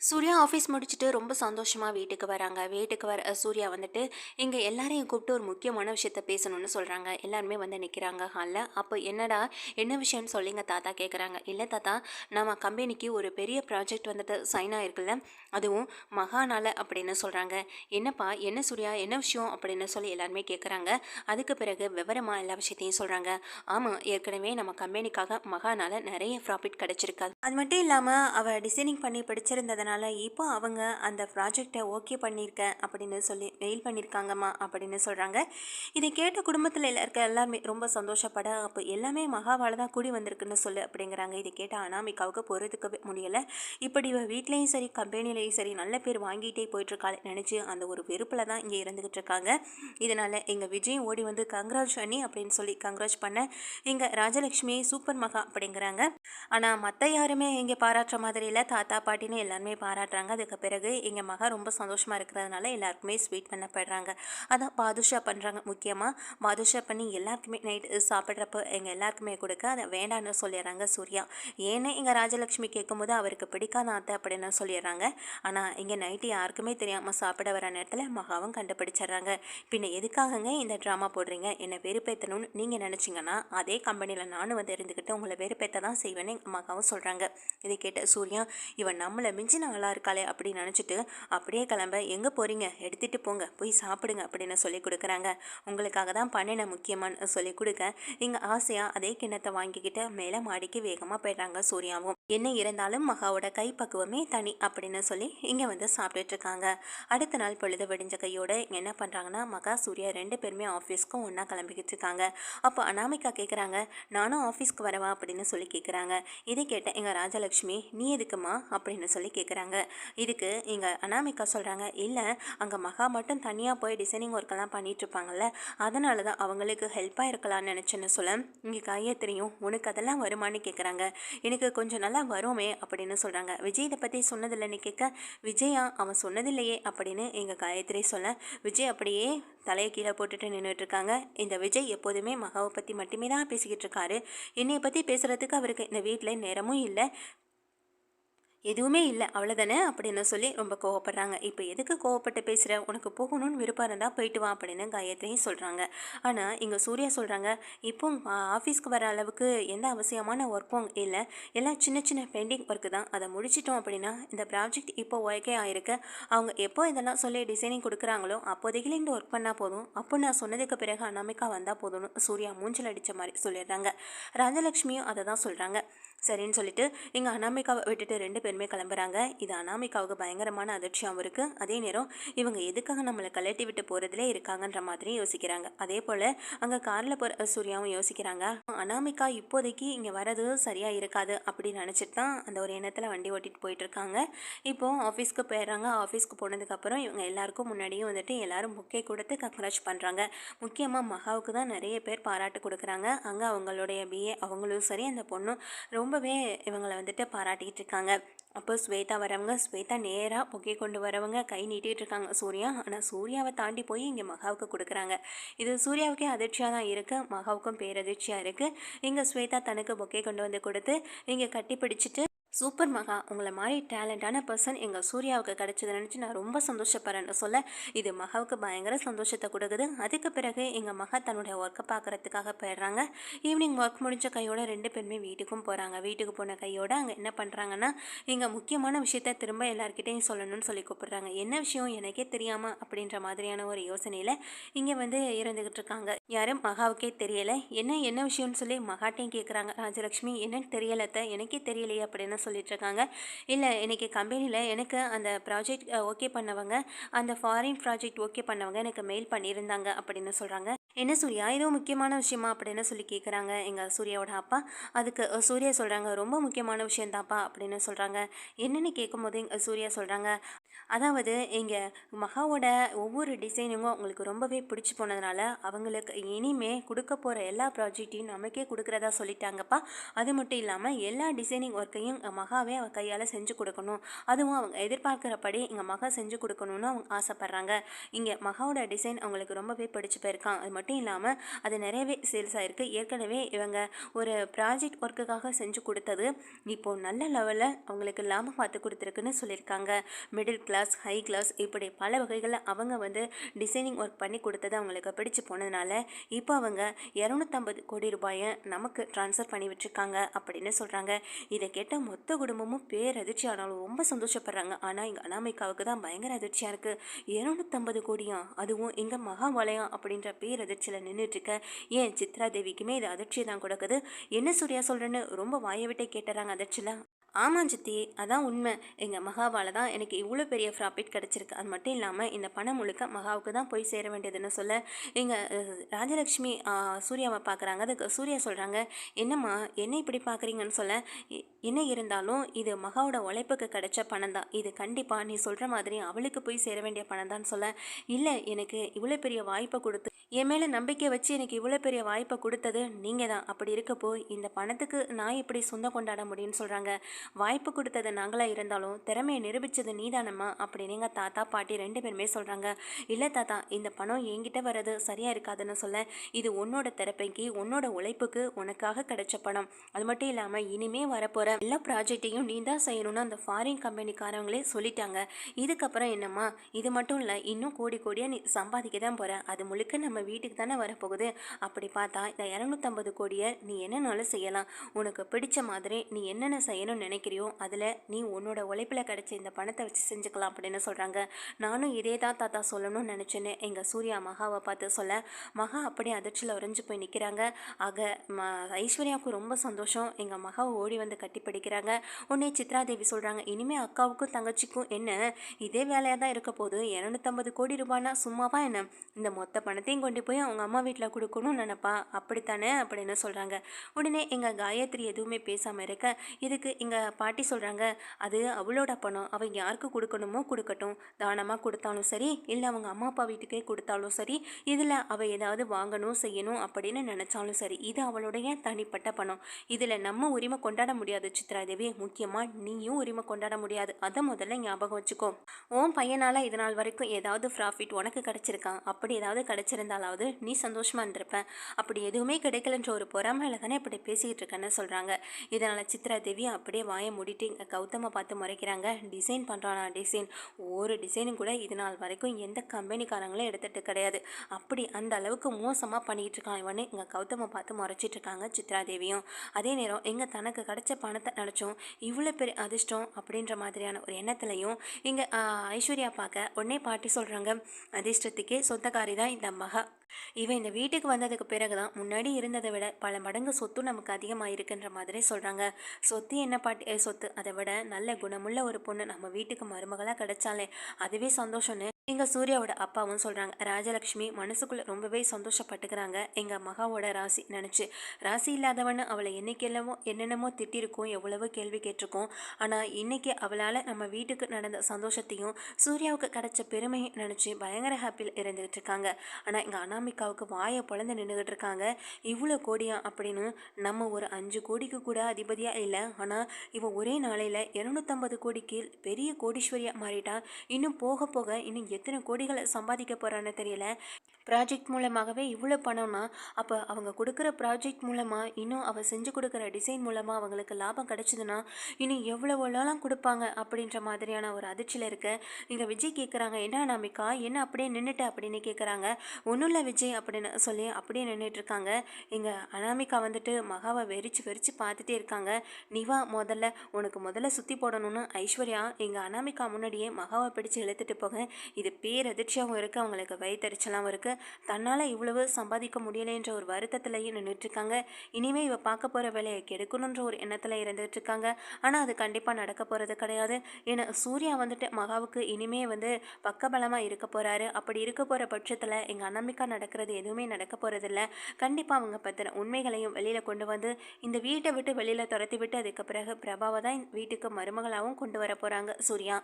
Surya office முடிச்சுட்டு ரொம்ப சந்தோஷமாக வீட்டுக்கு வராங்க. வீட்டுக்கு வர சூர்யா வந்துட்டு இங்கே எல்லாரையும் கூப்பிட்டு ஒரு முக்கியமான விஷயத்த பேசணும்னு சொல்கிறாங்க எல்லாருமே வந்து நிற்கிறாங்க ஹாலில் அப்போ என்னடா என்ன விஷயம்னு சொல்லிங்க? தாத்தா கேட்குறாங்க இல்லை தாத்தா நம்ம கம்பெனிக்கு ஒரு பெரிய ப்ராஜெக்ட் வந்துட்டு சைன் ஆகிருக்குல்ல அதுவும் மகாநாள் அப்படின்னு சொல்கிறாங்க என்னப்பா என்ன சூர்யா என்ன விஷயம்? அப்படின்னு சொல்லி எல்லாருமே கேட்குறாங்க அதுக்கு பிறகு விவரமாக எல்லா விஷயத்தையும் சொல்கிறாங்க ஆமாம் ஏற்கனவே நம்ம கம்பெனிக்காக மகாநாள் நிறைய ப்ராஃபிட் கிடச்சிருக்காது அது மட்டும் இல்லாமல் அவள் டிசைனிங் பண்ணி படிச்சிருந்ததுனால அதனால் இப்போ அவங்க அந்த ப்ராஜெக்டை ஓகே பண்ணியிருக்கேன் அப்படின்னு சொல்லி மெயில் பண்ணியிருக்காங்கம்மா அப்படின்னு சொல்கிறாங்க இதை கேட்ட குடும்பத்தில் இருக்க எல்லாருமே ரொம்ப சந்தோஷப்பட அப்போ எல்லாமே மகாவால் தான் கூடி வந்திருக்குன்னு சொல்லு அப்படிங்கிறாங்க. இதை கேட்ட அனாமிக்காவுக்கு பொறுத்துக்கவே முடியலை. இப்படி இவ வீட்லேயும் சரி கம்பெனிலையும் சரி நல்ல பேர் வாங்கிட்டே போயிட்டுருக்காள் நினச்சி அந்த ஒரு வெறுப்பில் தான் இங்கே இருந்துக்கிட்டு இருக்காங்க. இதனால் எங்கள் விஜய் ஓடி வந்து கங்க்ராஜ் அண்ணி அப்படின்னு சொல்லி கங்க்ராஜ் பண்ண இங்கே ராஜலக்ஷ்மி சூப்பர் மகா அப்படிங்கிறாங்க. ஆனால் மற்ற யாருமே இங்கே பாராட்டுற மாதிரி இல்லை. தாத்தா பாட்டின்னு எல்லாருமே பாராட்டுறாங்க. அதுக்கு பிறகு எங்கள் மகா ரொம்ப சந்தோஷமாக இருக்கிறதுனால எல்லாருக்குமே ஸ்வீட் பண்ணப்படுறாங்க. அதான் பாதுஷா பண்ணுறாங்க முக்கியமாக பாதுஷா பண்ணி எல்லாருக்குமே நைட் சாப்பிட்றப்ப எங்கள் எல்லாருக்குமே கொடுக்க அதை வேண்டான்னு சொல்லிடுறாங்க சூர்யா. ஏன்னு எங்கள் ராஜலக்ஷ்மி கேட்கும்போது அவருக்கு பிடிக்காத அத்தை அப்படின்னு சொல்லிடுறாங்க. ஆனால் இங்கே நைட்டு யாருக்குமே தெரியாமல் சாப்பிட வர நேரத்தில் மகாவும் கண்டுபிடிச்சிடுறாங்க. பின்ன எதுக்காகங்க இந்த ட்ராமா போடுறீங்க? என்னை வெறுப்பேற்றணும்னு நீங்கள் நினச்சிங்கன்னா அதே கம்பெனியில் நானும் வந்து இருந்துக்கிட்டு உங்களை வெறுப்பேற்ற தான் செய்வேன்னு மகாவும் சொல்கிறாங்க இதை கேட்ட சூர்யா இவன் நம்மளை மிஞ்சின நல்லா இருக்காளே அப்படின்னு நினச்சிட்டு அப்படியே கிளம்ப. எங்கே போகிறீங்க எடுத்துகிட்டு போங்க. போய் சாப்பிடுங்க. அப்படின்னு சொல்லி கொடுக்குறாங்க. உங்களுக்காக தான் பண்ணின முக்கியமானு சொல்லி கொடுக்க. இங்கே ஆசையாக அதே கிண்ணத்தை வாங்கிக்கிட்டு மேலே மாடிக்கு வேகமாக போயிடுறாங்க சூர்யாவும். என்ன இருந்தாலும் மகாவோட கைப்பக்குவமே தனி அப்படின்னு சொல்லி இங்கே வந்து சாப்பிட்டுட்ருக்காங்க அடுத்த நாள் பொழுது வெடிஞ்ச கையோடு என்ன பண்ணுறாங்கன்னா மகா சூர்யா ரெண்டு பேருமே ஆஃபீஸ்க்கும் ஒன்றா கிளம்பிக்கிட்டு இருக்காங்க. அப்போ அனாமிகா கேட்குறாங்க நானும் ஆஃபீஸ்க்கு வரவா? அப்படின்னு சொல்லி கேட்குறாங்க இதை கேட்ட எங்கள் ராஜலக்ஷ்மி நீ எதுக்குமா? அப்படின்னு சொல்லி கேட்குறாங்க இதுக்கு இங்கே அனாமிகா சொல்கிறாங்க இல்லை அங்கே மகா மட்டும் தனியாக போய் டிசைனிங் ஒர்க்கெல்லாம் பண்ணிகிட்ருப்பாங்கல்ல அதனால தான் அவங்களுக்கு ஹெல்ப்பாக இருக்கலாம்னு நினச்சேன்னு சொல்ல. இங்கே காயத்ரியும் உனக்கு அதெல்லாம் வருமான்னு கேட்குறாங்க எனக்கு கொஞ்சம் நல்லா வருமே அப்படின்னு சொல்கிறாங்க விஜய் இதை பற்றி சொன்னதில்லைன்னு கேட்க விஜயா அவன் சொன்னதில்லையே அப்படின்னு எங்கள் காயத்ரி சொல்ல. விஜய் அப்படியே தலையை கீழே போட்டுட்டு நின்றுட்டு இருக்காங்க. இந்த விஜய் எப்போதுமே மகாவை பற்றி மட்டுமே தான் பேசிக்கிட்டு இருக்காரு. என்னையை பற்றி பேசுகிறதுக்கு அவருக்கு இந்த வீட்டில் நேரமும் இல்லை. எதுவுமே இல்லை அவ்வளோதானே அப்படின்னு சொல்லி ரொம்ப கோவப்படுறாங்க. இப்போ எதுக்கு கோவப்பட்டு பேசுகிற உனக்கு போகணும்னு விருப்பம் இருந்தால் போயிட்டு வா அப்படின்னு காயத்ரியும் சொல்கிறாங்க ஆனால் இங்கே சூர்யா சொல்கிறாங்க இப்போ ஆஃபீஸ்க்கு வர அளவுக்கு எந்த அவசியமான ஒர்க்கும் இல்லை. எல்லாம் சின்ன சின்ன பெண்டிங் ஒர்க்கு தான். அதை முடிச்சிட்டோம் அப்படின்னா இந்த ப்ராஜெக்ட் இப்போ ஓகே ஆயிருக்கு. அவங்க எப்போ இதெல்லாம் சொல்லி டிசைனிங் கொடுக்குறாங்களோ அப்போதைக்கு இந்த ஒர்க் பண்ணால் போதும். அப்போ நான் சொன்னதுக்கு பிறகு அனாமிக்கா வந்தால் போதும்னு சூர்யா மூஞ்சல் அடித்த மாதிரி சொல்லிடுறாங்க. ராஜலக்ஷ்மியும் அதை தான் சொல்கிறாங்க சரின்னு சொல்லிட்டு இங்கே அனாமிகாவை விட்டுட்டு ரெண்டு பேருமே கிளம்புறாங்க. இது அனாமிகாவுக்கு பயங்கரமான அதிர்ச்சியாகவும் இருக்குது அதே நேரம் இவங்க எதுக்காக நம்மளை கலட்டி விட்டு போகிறதுலே இருக்காங்கன்ற மாதிரி யோசிக்கிறாங்க. அதே போல் அங்கே காரில் போகிற சூர்யாவும் யோசிக்கிறாங்க. அனாமிகா இப்போதைக்கு இங்கே வரது சரியாக இருக்காது அப்படின்னு நினச்சிட்டு தான் அந்த ஒரு எண்ணத்தில் வண்டி ஓட்டிட்டு போயிட்டுருக்காங்க இப்போது இப்போ ஆஃபீஸ்க்கு போயிடுறாங்க. ஆஃபீஸ்க்கு போனதுக்கப்புறம் இவங்க எல்லாருக்கும் முன்னாடியும் வந்துட்டு எல்லாரும் முக்கிய கொடுத்து கங்க்ராச் பண்ணுறாங்க முக்கியமாக மகாவுக்கு தான் நிறைய பேர் பாராட்டு கொடுக்குறாங்க. அங்கே அவங்களுடைய பிஏ அவங்களும் சரி அந்த பொண்ணும் ரொம்ப ரொம்பவே இவங்களை வந்துட்டு பாராட்டிக்கிட்டு இருக்காங்க அப்போ ஸ்வேதா வரவங்க ஸ்வேதா நேராக பொக்கே கொண்டு வரவங்க கை நீட்டிகிட்டு இருக்காங்க சூர்யா ஆனால் சூர்யாவை தாண்டி போய் இங்கே மகாவுக்கு கொடுக்குறாங்க. இது சூர்யாவுக்கே அதிர்ச்சியாக தான் இருக்குது மகாவுக்கும் பேரதிர்ச்சியாக இருக்குது இங்கே ஸ்வேதா தனக்கு பொக்கே கொண்டு வந்து கொடுத்து இங்கே கட்டி பிடிச்சிட்டு சூப்பர் மகா. உங்களை மாதிரி டேலண்டான பர்சன் எங்கள் சூர்யாவுக்கு கிடைச்சதை நினச்சி நான் ரொம்ப சந்தோஷப்படுறேன்னு சொல்ல இது மகாவுக்கு பயங்கர சந்தோஷத்தை கொடுக்குது. அதுக்கு பிறகு எங்கள் மகா தன்னுடைய ஒர்க்கை பார்க்குறதுக்காக போயிடுறாங்க. ஈவினிங் ஒர்க் முடிஞ்ச கையோட ரெண்டு பேருமே வீட்டுக்கும் போகிறாங்க வீட்டுக்கு போன கையோட அங்கே என்ன பண்ணுறாங்கன்னா இங்கே முக்கியமான விஷயத்த திரும்ப எல்லாருக்கிட்டையும் சொல்லணும்னு சொல்லி கூப்பிடுறாங்க. என்ன விஷயம் எனக்கே தெரியாமல் அப்படின்ற மாதிரியான ஒரு யோசனையில் இங்கே வந்து இருந்துக்கிட்டு இருக்காங்க. யாரும் மகாவுக்கே தெரியலை. என்ன என்ன விஷயம்னு சொல்லி மகாட்டையும் கேட்குறாங்க ராஜலக்ஷ்மி என்னன்னு தெரியலத்த எனக்கே தெரியலையே அப்படின்னு சொல்லிட்டு இருக்காங்க இல்லை இன்றைக்கி கம்பெனியில் எனக்கு அந்த ப்ராஜெக்ட் ஓகே பண்ணவங்க அந்த ஃபாரின் ப்ராஜெக்ட் ஓகே பண்ணவங்க எனக்கு மெயில் பண்ணியிருந்தாங்க அப்படின்னு சொல்கிறாங்க என்ன சூர்யா? ஏதோ முக்கியமான விஷயமா அப்படின்னு சொல்லி கேட்குறாங்க எங்கள் சூர்யாவோட அப்பா. அதுக்கு சூர்யா சொல்கிறாங்க ரொம்ப முக்கியமான விஷயந்தாப்பா அப்படின்னு சொல்கிறாங்க என்னென்னு கேட்கும்போது எங்கள் சூர்யா சொல்கிறாங்க அதாவது இங்கே மகாவோட ஒவ்வொரு டிசைனுங்கும் அவங்களுக்கு ரொம்பவே பிடிச்சி போனதுனால அவங்களுக்கு இனிமே கொடுக்க போகிற எல்லா ப்ராஜெக்டையும் நமக்கே கொடுக்குறதா சொல்லிட்டாங்கப்பா. அது மட்டும் இல்லாமல் எல்லா டிசைனிங் ஒர்க்கையும் மகாவே அவள் கையால் செஞ்சு கொடுக்கணும். அதுவும் அவங்க எதிர்பார்க்குறபடி இங்கே மகா செஞ்சு கொடுக்கணும்னு அவங்க ஆசைப்பட்றாங்க. இங்கே மகாவோட டிசைன் அவங்களுக்கு ரொம்பவே பிடிச்சி போயிருக்கான். அது மட்டும் இல்லாமல் அது நிறையவே சேல்ஸ் ஆகிருக்கு ஏற்கனவே இவங்க ஒரு ப்ராஜெக்ட் ஒர்க்குக்காக செஞ்சு கொடுத்தது இப்போது நல்ல லெவலில் அவங்களுக்கு லாபம் பார்த்து கொடுத்துருக்குன்னு சொல்லியிருக்காங்க. Middle class class high class இப்படி பல வகைகளில் அவங்க வந்து டிசைனிங் ஒர்க் பண்ணி கொடுத்தது அவங்களுக்கு பிடிச்சி போனதுனால இப்போ அவங்க இரநூத்தம்பது கோடி ரூபாயை நமக்கு ட்ரான்ஸ்ஃபர் பண்ணி வச்சுருக்காங்க அப்படின்னு சொல்கிறாங்க இதை கேட்ட மொத்த குடும்பமும் பேரதிர்ச்சி ஆனாலும் ரொம்ப சந்தோஷப்படுறாங்க. ஆனால் இங்கே அனாமிகாவுக்கு தான் பயங்கர அதிர்ச்சியாக இருக்குது இரநூத்தம்பது கோடியா? அதுவும் எங்கள் மகாவலயம் அப்படின்ற பேரதிர்ச்சியில் நின்றுட்டுருக்க ஏன் சித்ரா தேவிக்குமே இது அதிர்ச்சி தான் கொடுக்குது? என்ன சூர்யா சொல்கிறேன்னு ரொம்ப வாயை விட்டே கேட்டுறாங்க அதிர்ச்சியில். ஆமாம் சித்தி அதான் உண்மை. எங்கள் மகாவால் தான் எனக்கு இவ்வளோ பெரிய ப்ராஃபிட் கிடச்சிருக்கு. அது மட்டும் இல்லாமல் இந்த பணம் முழுக்க மகாவுக்கு தான் போய் சேர வேண்டியதுன்னு சொல்ல எங்கள் ராஜலக்ஷ்மி சூர்யாவை பார்க்குறாங்க அதுக்கு சூர்யா சொல்கிறாங்க என்னம்மா என்ன இப்படி பார்க்குறீங்கன்னு சொல்ல என்ன இருந்தாலும் இது மகாவோட உழைப்புக்கு கிடைச்ச பணம் தான். இது கண்டிப்பாக நீ சொல்கிற மாதிரி அவளுக்கு போய் சேர வேண்டிய பணம் தான் சொல்ல. இல்லை எனக்கு இவ்வளோ பெரிய வாய்ப்பை கொடுத்து என் மேலே நம்பிக்கை வச்சு எனக்கு இவ்வளோ பெரிய வாய்ப்பை கொடுத்தது நீங்கள் தான் அப்படி இருக்கப்போ இந்த பணத்துக்கு நான் எப்படி சொந்தம் கொண்டாட முடியும்னு சொல்கிறாங்க வாய்ப்பு கொடுத்தது நாங்களாக இருந்தாலும் திறமையை நிரூபித்தது நீதானம்மா அப்படின்னு எங்கள் தாத்தா பாட்டி ரெண்டு பேருமே சொல்கிறாங்க இல்லை தாத்தா இந்த பணம் என்கிட்ட வர்றது சரியாக இருக்காதுன்னு சொல்ல. இது உன்னோட திறப்பைக்கு உன்னோட உழைப்புக்கு உனக்காக கிடைச்ச பணம். அது மட்டும் இல்லாமல் இனிமே வரப்போகிற எல்லா ப்ராஜெக்டையும் நீ தான் செய்யணும்னு அந்த ஃபாரின் கம்பெனிக்காரங்களே சொல்லிட்டாங்க. இதுக்கப்புறம் என்னம்மா? இது மட்டும் இல்லை இன்னும் கோடி கோடியாக நீ சம்பாதிக்க தான் போகிற அது முழுக்க நம்ம வீட்டுக்கு தானே வரப்போகுது. அப்படி பார்த்தா இந்த இரநூத்தம்பது கோடியை நீ என்னன்னாலும் செய்யலாம். உனக்கு பிடிச்ச மாதிரி நீ என்னென்ன செய்யணும்னு நினைக்கிறியோ? அதில் நீ உன்னோட உழைப்பில் கிடைச்ச இந்த பணத்தை வச்சு செஞ்சுக்கலாம் அப்படின்னு சொல்கிறாங்க நானும் இதே தான் தாத்தா சொல்லணும்னு நினச்சேன்னு எங்கள் சூர்யா மகாவை பார்த்து சொல்ல மகா அப்படியே அதிர்ச்சியில் உறைஞ்சு போய் நிற்கிறாங்க ஆக ம ஐஸ்வர்யாவுக்கும் ரொம்ப சந்தோஷம். எங்கள் மகாவை ஓடி வந்து கட்டி படிக்கிறாங்க. உடனே சித்ரா தேவி சொல்கிறாங்க இனிமேல் அக்காவுக்கும் தங்கச்சிக்கும் என்ன? இதே வேலையாக தான் இருக்க போது இரநூத்தம்பது கோடி ரூபாய்னா சும்மாவா என்ன? இந்த மொத்த பணத்தையும் கொண்டு போய் அவங்க அம்மா வீட்டில் கொடுக்கணும்னு நினப்பா? அப்படித்தானே? அப்படின்னு சொல்கிறாங்க உடனே எங்கள் காயத்ரி எதுவுமே பேசாமல் இருக்க இதுக்கு எங்கள் பாட்டி சொல்கிறாங்க அது அவளோட பணம். அவள் யாருக்கு கொடுக்கணுமோ கொடுக்கட்டும். தானமாக கொடுத்தாலும் சரி இல்லை அவங்க அம்மா அப்பா வீட்டுக்கே கொடுத்தாலும் சரி இதில் அவள் ஏதாவது வாங்கணும் செய்யணும் அப்படின்னு நினச்சாலும் சரி இது அவளுடைய தனிப்பட்ட பணம். இதில் நம்ம உரிமை கொண்டாட முடியாது சித்ராதேவி முக்கியமாக நீயும் உரிமை கொண்டாட முடியாது. அதை முதல்ல ஞாபகம் வச்சுக்கோ. உன் பையனால் நாள் வரைக்கும் ஏதாவது ப்ராஃபிட் உனக்கு கிடச்சிருக்கான் அப்படி ஏதாவது கிடச்சிருந்தாலாவது நீ சந்தோஷமாக இருந்திருப்பேன் அப்படி எதுவுமே கிடைக்கலன்ற ஒரு பொறாமையில் தானே இப்படி பேசிக்கிட்டு இருக்கேன்னு சொல்கிறாங்க இதனால் சித்ரா தேவி அப்படியே வாயை மூடிட்டு இங்கே கௌதமை பார்த்து முறைக்கிறாங்க. Design பண்ணுறானா design? ஒரு டிசைனும் கூட இது நாள் வரைக்கும் எந்த கம்பெனிக்காரங்களும் எடுத்துகிட்டு கிடையாது. அப்படி அந்த அளவுக்கு மோசமாக பண்ணிகிட்டு இருக்கான் இவனு. இங்கே கௌதமை பார்த்து முறைச்சிட்டு இருக்காங்க சித்ரா தேவியும் அதே நேரம் இங்கே தனக்கு கிடைச்ச பணத்தை நினச்சோம். இவ்வளோ பெரிய அதிர்ஷ்டம் அப்படின்ற மாதிரியான ஒரு எண்ணத்துலையும் இங்கே ஐஸ்வர்யா பார்க்க உடனே பாட்டி சொல்கிறாங்க அதிர்ஷ்டத்துக்கே சொந்தக்காரி தான் இந்த மகா இவன் இந்த வீட்டுக்கு வந்ததுக்கு பிறகு தான் முன்னாடி இருந்ததை விட பல மடங்கு சொத்து நமக்கு அதிகமாக இருக்குன்ற மாதிரி சொல்கிறாங்க சொத்து என்ன பாட்டி? சொத்து. அதை விட நல்ல குணமுள்ள ஒரு பொண்ணு நம்ம வீட்டுக்கு மருமகளாக கிடைச்சாலே அதுவே சந்தோஷம்னு எங்கள் சூர்யாவோட அப்பாவும் சொல்கிறாங்க ராஜலக்ஷ்மி மனசுக்குள்ளே ரொம்பவே சந்தோஷப்பட்டுக்கிறாங்க. எங்கள் மகாவோட ராசி நினச்சி. ராசி இல்லாதவன்னு அவளை என்னைக்கெல்லாமோ என்னென்னமோ திட்டிருக்கோம் எவ்வளவோ கேள்வி கேட்டிருக்கோம். ஆனால் இன்றைக்கி அவளால் நம்ம வீட்டுக்கு நடந்த சந்தோஷத்தையும் சூர்யாவுக்கு கிடைச்ச பெருமையும் நினச்சி பயங்கர ஹாப்பியில் இருந்துகிட்டு இருக்காங்க. ஆனால் எங்கள் அனாமிகாவுக்கு வாயை பொழந்து நின்றுக்கிட்டு இருக்காங்க. இவ்வளோ கோடியா அப்படின்னு நம்ம ஒரு அஞ்சு கோடிக்கு கூட அதிபதியாக இல்லை. ஆனால் இவன் ஒரே நாளையில் இரநூத்தம்பது கோடிக்கு பெரிய கோடீஸ்வரியாக மாறிட்டா. இன்னும் போக போக இன்னும் எத்தனை கோடிகளை சம்பாதிக்க போகிறான்னு தெரியல. ப்ராஜெக்ட் மூலமாகவே இவ்வளோ பணம்னா அப்போ அவங்க கொடுக்குற ப்ராஜெக்ட் மூலமாக இன்னும் அவள் செஞ்சு கொடுக்குற டிசைன் மூலமாக அவங்களுக்கு லாபம் கிடச்சிதுன்னா இன்னும் எவ்வளோலாம் கொடுப்பாங்க அப்படின்ற மாதிரியான ஒரு அதிர்ச்சியில் இருக்க இங்கே விஜய் கேட்குறாங்க என்ன நம்பிக்கா என்ன அப்படியே நின்றுட்டு அப்படின்னு கேட்குறாங்க ஒன்றும் இல்லை விஜய் அப்படின்னு சொல்லி அப்படியே நின்றுட்டுருக்காங்க இங்கே அனாமிகா வந்துட்டு மகாவை வெறிச்சு வெறிச்சு பார்த்துட்டே இருக்காங்க. நிவா முதல்ல உனக்கு முதல்ல சுற்றி போடணும்னு ஐஸ்வர்யா எங்கள் அனாமிகா முன்னாடியே மகாவை பிடிச்சு இழுத்துட்டு போக இது பேரதிர்ச்சியாகவும் இருக்குது அவங்களுக்கு வயிற்றுச்சலாகவும் இருக்குது தன்னால் இவ்வளவு சம்பாதிக்க முடியலைன்ற ஒரு வருத்தத்திலையும் நின்றுட்டுருக்காங்க இனிமேல் இவள் பார்க்க போகிற வேலையை கெடுக்கணுன்ற ஒரு எண்ணத்தில் இருந்துகிட்ருக்காங்க ஆனால் அது கண்டிப்பாக நடக்க போகிறது கிடையாது. ஏன்னா சூர்யா வந்துட்டு மகாவுக்கு இனிமே வந்து பக்கபலமாக இருக்க போகிறாரு அப்படி இருக்க போகிற பட்சத்தில் எங்கள் அன்னமிக்கா நடக்கிறது எதுவுமே நடக்க போகிறதில்ல கண்டிப்பாக அவங்க பற்றின உண்மைகளையும் வெளியில் கொண்டு வந்து இந்த வீட்டை விட்டு வெளியில் துரத்தி விட்டு அதுக்கு பிறகு பிரபாவை தான் வீட்டுக்கு மருமகளாகவும் கொண்டு வர போகிறாங்க சூர்யா.